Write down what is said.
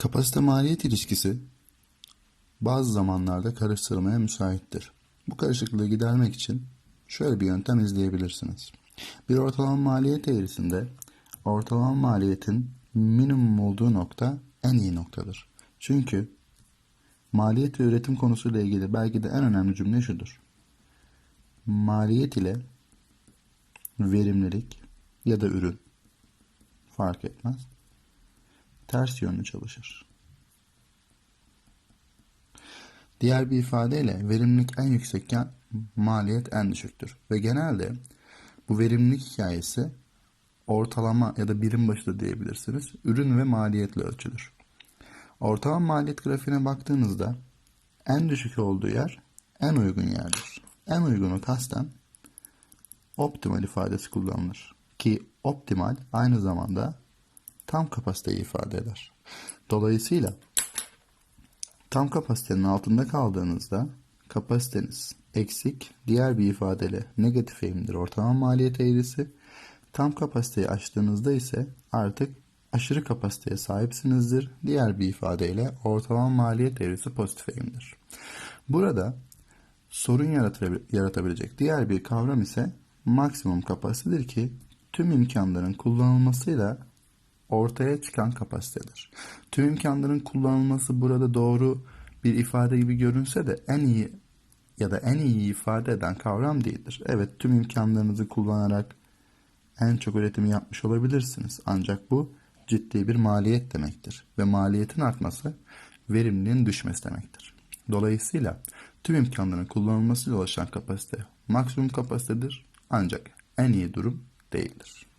Kapasite maliyet ilişkisi bazı zamanlarda karıştırmaya müsaittir. Bu karışıklığı gidermek için şöyle bir yöntem izleyebilirsiniz. Bir ortalama maliyet eğrisinde ortalama maliyetin minimum olduğu nokta en iyi noktadır. Çünkü maliyet ve üretim konusuyla ilgili belki de en önemli cümle şudur. Maliyet ile verimlilik ya da ürün fark etmez. Ters yönlü çalışır. Diğer bir ifadeyle verimlilik en yüksekken maliyet en düşüktür. Ve genelde bu verimlilik hikayesi ortalama ya da birim başı da diyebilirsiniz. Ürün ve maliyetle ölçülür. Ortalama maliyet grafiğine baktığınızda en düşük olduğu yer en uygun yerdir. En uygunu kasten optimal ifadesi kullanılır. Ki optimal aynı zamanda tam kapasiteyi ifade eder. Dolayısıyla tam kapasitenin altında kaldığınızda kapasiteniz eksik, diğer bir ifadeyle negatif eğimdir ortalama maliyet eğrisi. Tam kapasiteyi aştığınızda ise artık aşırı kapasiteye sahipsinizdir. Diğer bir ifadeyle ortalama maliyet eğrisi pozitif eğimdir. Burada sorun yaratabilecek diğer bir kavram ise maksimum kapasitedir ki tüm imkanların kullanılmasıyla ortaya çıkan kapasitedir. Tüm imkanların kullanılması burada doğru bir ifade gibi görünse de en iyi ya da en iyi ifade eden kavram değildir. Evet tüm imkanlarınızı kullanarak en çok üretimi yapmış olabilirsiniz. Ancak bu ciddi bir maliyet demektir. Ve maliyetin artması verimliliğin düşmesi demektir. Dolayısıyla tüm imkanların kullanılmasıyla ulaşan kapasite maksimum kapasitedir. Ancak en iyi durum değildir.